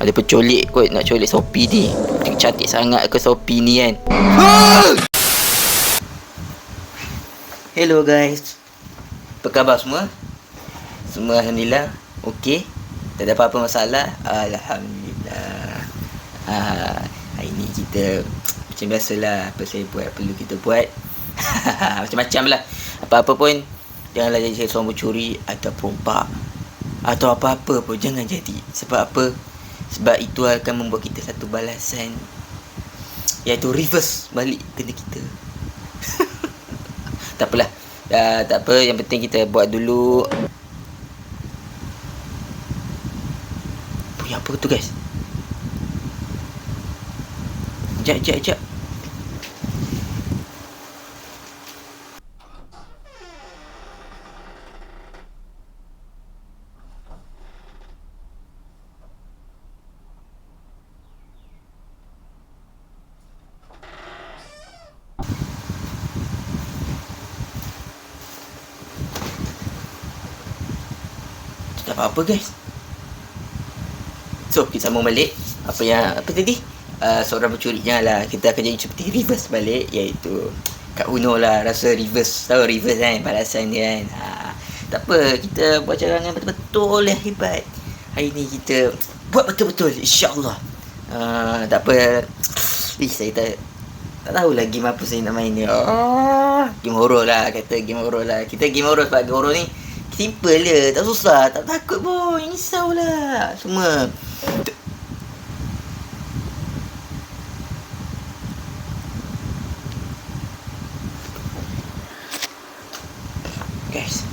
Ada pencolik kot nak colik Sopi ni. Cantik sangat ke Sopi ni kan. Hello guys. Apa khabar semua? Semua Alhamdulillah. Okey. Tak ada apa-apa masalah. Alhamdulillah. Ha, hari ni kita macam biasalah apa saya buat perlu kita buat. Macam-macam lah. Apa-apa pun janganlah jadi seorang pencuri atau perompak atau apa-apa pun jangan jadi. Sebab apa? Sebab itu akan membuat kita satu balasan iaitu reverse balik kena kita. tak apalah. Uh, tak apa, yang penting kita buat dulu. Punya apa tu guys? Jap, jap, jap. Tak apa-apa guys. So, kita sambung balik. Apa yang, apa tadi? Uh, seorang pencuri lah. Kita akan jadi seperti reverse balik. Iaitu, Kak Uno lah. Rasa reverse. Tahu reverse kan? Balasan dia kan? Ha, tak apa. Kita buat cara yang betul-betul yang hebat. Hari ni kita buat betul-betul. InsyaAllah. Uh, tak apa. Ih, saya tak, tak tahu lah game apa saya nak main ni. Oh, game horror lah. Kata game horror lah. Kita game horror sebab game horror ni Simple je, tak susah, tak takut pun, risau lah Semua Guys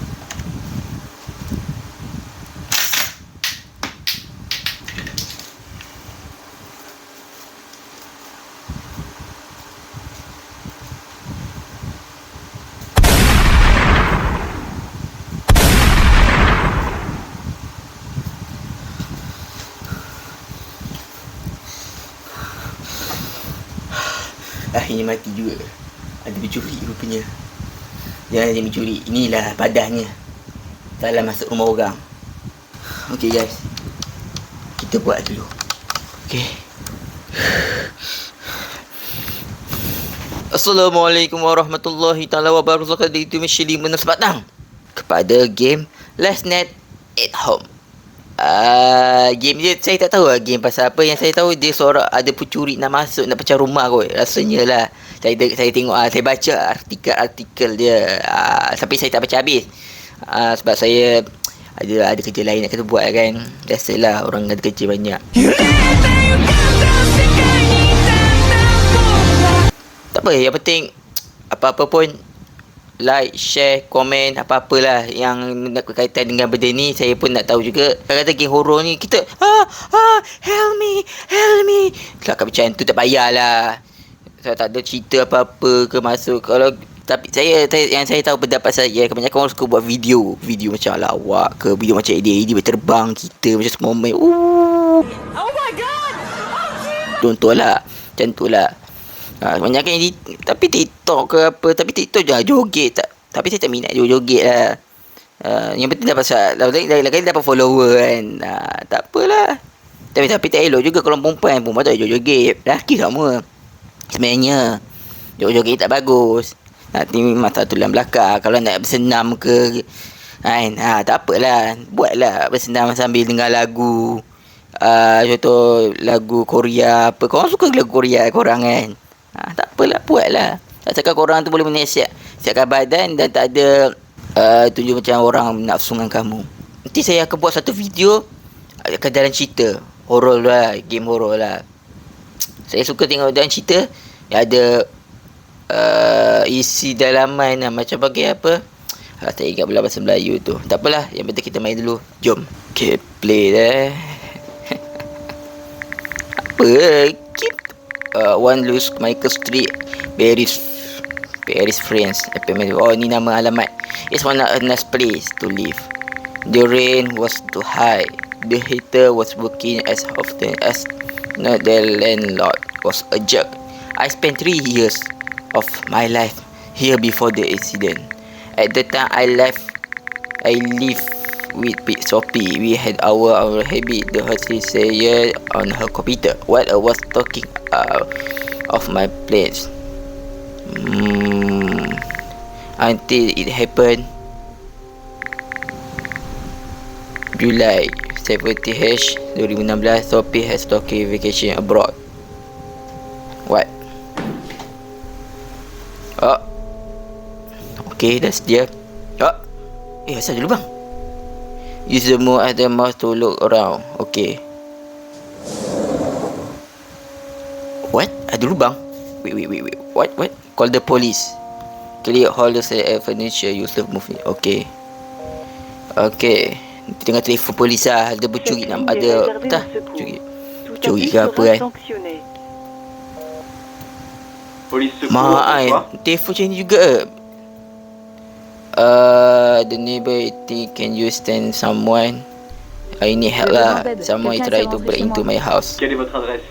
Ini mati juga. Ada pencuri rupanya. Jangan jadi pencuri Inilah padahnya. Salah masuk rumah orang. Okay guys. Kita buat dulu. Okay Assalamualaikum warahmatullahi taala wabarakatuh. Itu Mishili Menersbatang Kepada game Last Net at Home Uh, game dia saya tak tahu lah game pasal apa. Yang saya tahu dia seorang ada pencuri nak masuk nak pecah rumah kot. Rasanya lah. Saya saya tengok uh, saya baca artikel-artikel dia. Uh, tapi saya tak baca habis. Sebab saya ada ada kerja lain nak kena buat kan. Biasalah orang ada kerja banyak. Tak apa yang penting apa-apa pun like, share, komen, apa-apalah yang nak berkaitan dengan benda ni. Saya pun nak tahu juga. Kata game horror ni kita ah ah help me, help me. Cakap macam tu tak payahlah. Saya tak ada cerita apa-apa ke masuk. Kalau tapi saya, saya yang saya tahu pendapat saya kebanyakan orang suka buat video. Video macam lawak ke video macam dia ini berterbang kita macam semua main. Oh my god! Oh, contohlah macam tu lah Ha, banyak kan di, tapi TikTok ke apa tapi TikTok je joget tak tapi saya tak minat joget-joget lah. Uh, yang penting dapat pasal lagi-lagi dapat follower kan. Uh, tak apalah. Tapi tapi tak elok juga kalau perempuan perempuan tak joget-joget. Lelaki sama sebenarnya. Joget-joget tak bagus. Nanti mata tulang belakang. Kalau nak bersenam ke kan? Ha, tak apalah. Buatlah bersenam sambil dengar lagu. Uh, contoh lagu Korea apa. Korang suka lagu Korea korang kan Ha, tak apalah, buatlah. Tak cakap korang tu boleh menyiap siapkan badan dan tak ada uh, tunjuk macam orang nafsu dengan kamu. Nanti saya akan buat satu video akan dalam cerita. Horror lah, game horror lah. Saya suka tengok dalam cerita yang ada uh, isi dalaman lah. Macam bagi apa? Ha, tak ingat pula bahasa Melayu tu. Tak apalah, yang penting kita main dulu. Jom. Okay, play dah. apa? Uh, one lose Michael Street Paris Paris France. Oh ni nama alamat. It's one a nice place to live. The rain was too high. The heater was working as often as not the landlord was a jerk. I spent three years of my life here before the incident at the time I left I live with Big Sophie. We had our our habit. The hostess say yeah on her computer. What I was talking uh, of my plans. Hmm. Until it happened. July 70H 2016 Sophie has talking vacation abroad. What? Oh. Okay, that's dia. Oh. Eh, asal dulu bang? Use the move at the mouse to look around. Okay. What? Ada lubang? Wait, wait, wait, wait. What? What? Call the police. Clear all the furniture. Use the move. Okay. Okay. Tengah telefon polis lah. Ada bercuri nak ada. Tak? Curi. Curi ke apa kan? Police secours, Mak ai, bonsoir. telefon macam ni juga ke? Uh, the neighbor think can you stand someone? I need help d'aide. Someone Quelqu'un try essaie to break into my house. Quelle est votre adresse?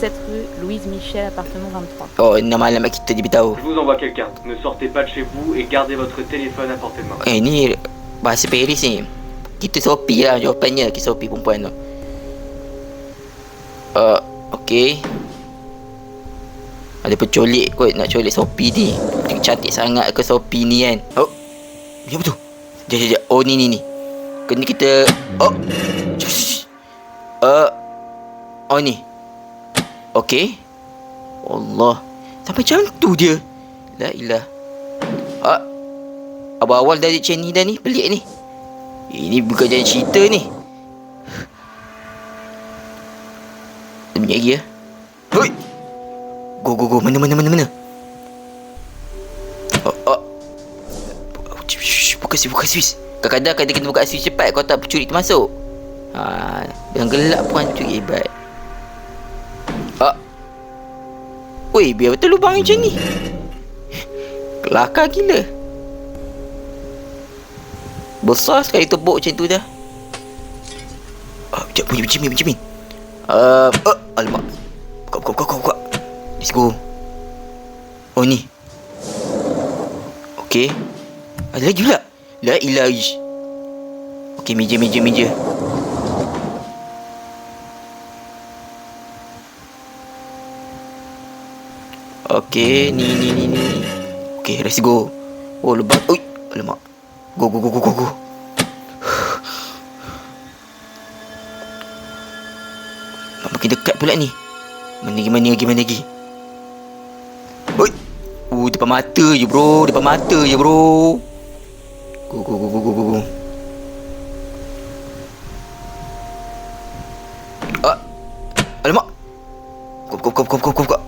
7 rue Louise Michel, appartement 23. Oh, nama alamat kita dia beritahu. Je vous envoie quelqu'un. Ne sortez pas de chez vous et gardez votre téléphone à portée de main. Eh, ni bahasa Paris ni. Kita Sophie lah jawapannya. Kita Sophie perempuan tu. Uh, okay. Ada pencolik kot nak colik Sophie ni. Cantik sangat ke Sophie ni kan. Oh. Apa tu? Jap, jap, jap. Oh, ni, ni, ni. Kena kita... Oh. Uh, oh, ni. Okay. Allah. Sampai macam tu dia. La ilah. Ah, Awal-awal dari macam ni dah ni Pelik ni Ini bukan jadi cerita ni minyak lagi ya Hoi Go go go Mana mana mana mana Oh oh Buka switch buka switch Kadang-kadang kena kena buka switch cepat Kau tak pencuri tu masuk Ha, yang gelap pun pencuri hebat Ah. Weh, biar betul lubang macam ni. Kelakar gila. Besar sekali tepuk macam tu dah. Ah, sekejap bunyi Benjamin, Benjamin. Uh, uh, alamak. Let's go. Oh, ni. Okay. Ada lagi pula. La ish. Okay, meja, meja, meja. Okay, ni, ni, ni, ni. Okay, let's go. Oh, lebat. Ui, alamak. Go, go, go, go, go, go. Makin dekat pula ni. Mana lagi, mana lagi, mana lagi. Uh, depan mata je bro. Depan mata je bro. Go, go, go, go, go, go, go. Ah. Alamak. Buka, buka, buka, buka, buka, buka.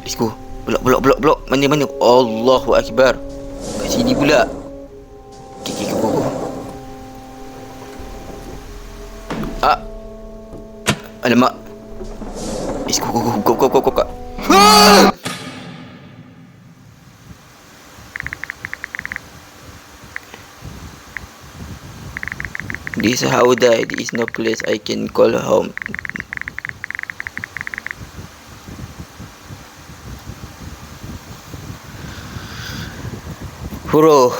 Let's go. Blok, blok, blok, blok. Mana, mana? Allahu Akbar. Kat sini pula. Okay, okay, go, go, go. Ah. Alamak. Let's go, go, go, go, go, go, go, go. Ah! This how die. There is no place I can call home. Huruf.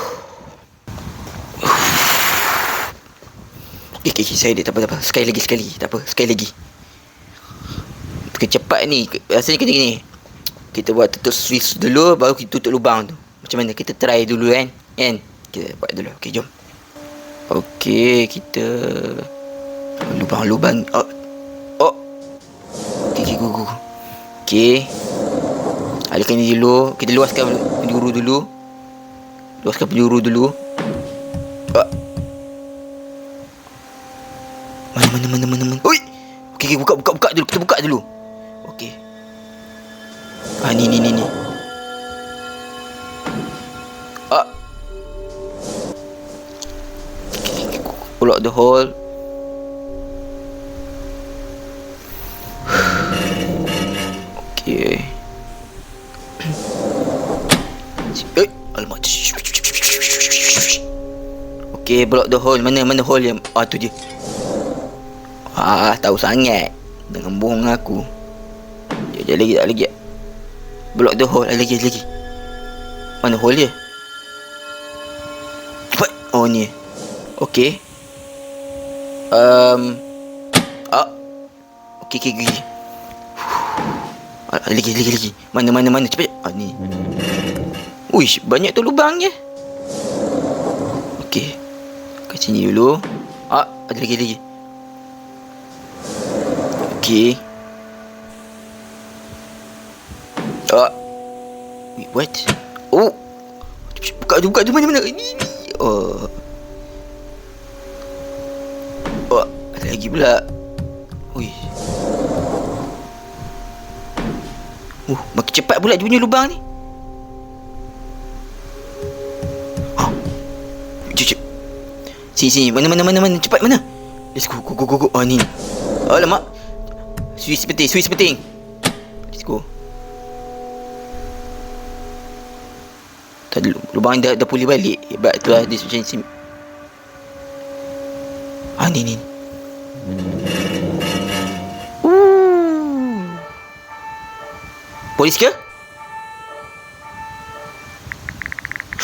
Eh, okay, okay, saya dia tak apa, tak apa. Sekali lagi, sekali. Tak apa, sekali lagi. Kecepat ni. Rasanya kena gini. Kita buat tutup switch dulu, baru kita tutup lubang tu. Macam mana? Kita try dulu kan? Kan? Kita buat dulu. Okay, jom. Okay, kita... Lubang-lubang. Oh. Oh. Go. go. Okay. Alihkan ni dulu. Kita luaskan penjuru dulu. Luaskan penjuru dulu. Ah. Mana mana mana mana. Oi. Okey okey buka buka buka dulu. Kita buka dulu. Out the hole. Okey. Eh, alamak. Okey, block the hole. Mana mana hole yang ah tu dia. Ah, tahu sangat. Dengan bohong aku. Ya, lagi tak lagi. Block the hole. Ada lagi, lagi. Mana hole dia? Cepat. Oh, ni. Okay. Um. Ah. Okay, okay, okay. Ah, lagi, lagi, lagi. Mana, mana, mana. Cepat. Ah, ni. Uish, banyak tu lubangnya. Okay. Kat sini dulu. Ah, ada lagi, lagi. Okay. Ah. Wait, what? Oh. Buka tu, buka tu. Mana, mana? Ni, ni. Oh. Oh, lagi pula. Ui. Uh, makin cepat pula dia punya lubang ni. Ha. Cep, cep. Sini, sini. Mana, mana, mana, mana. Cepat, mana? Let's go, go, go, go, go. Oh, ni. Alamak. Suis penting, suis penting. Let's go. Tadi lubang dah, dah pulih balik. Hebat tu lah. Dia macam ni. Ah, ni, ni. Polis ke?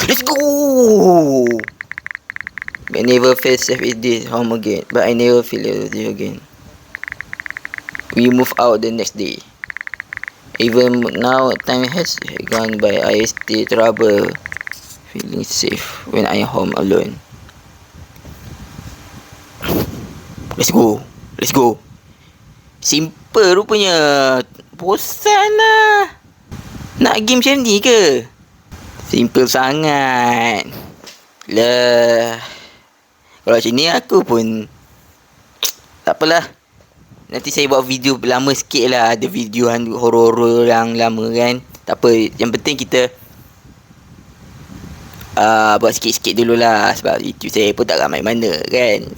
Let's go! I never felt safe in this home again, but I never feel it again. We move out the next day. Even now, time has gone by. I still trouble feeling safe when I am home alone. Let's go. Let's go. Simple rupanya. Bosan lah. Nak game macam ni ke? Simple sangat. Lah. Kalau macam ni aku pun... Tak apalah. Nanti saya buat video lama sikit lah. Ada video horror-horror yang lama kan. Tak apa. Yang penting kita... Uh, buat sikit-sikit dululah. Sebab YouTube saya pun tak ramai mana kan.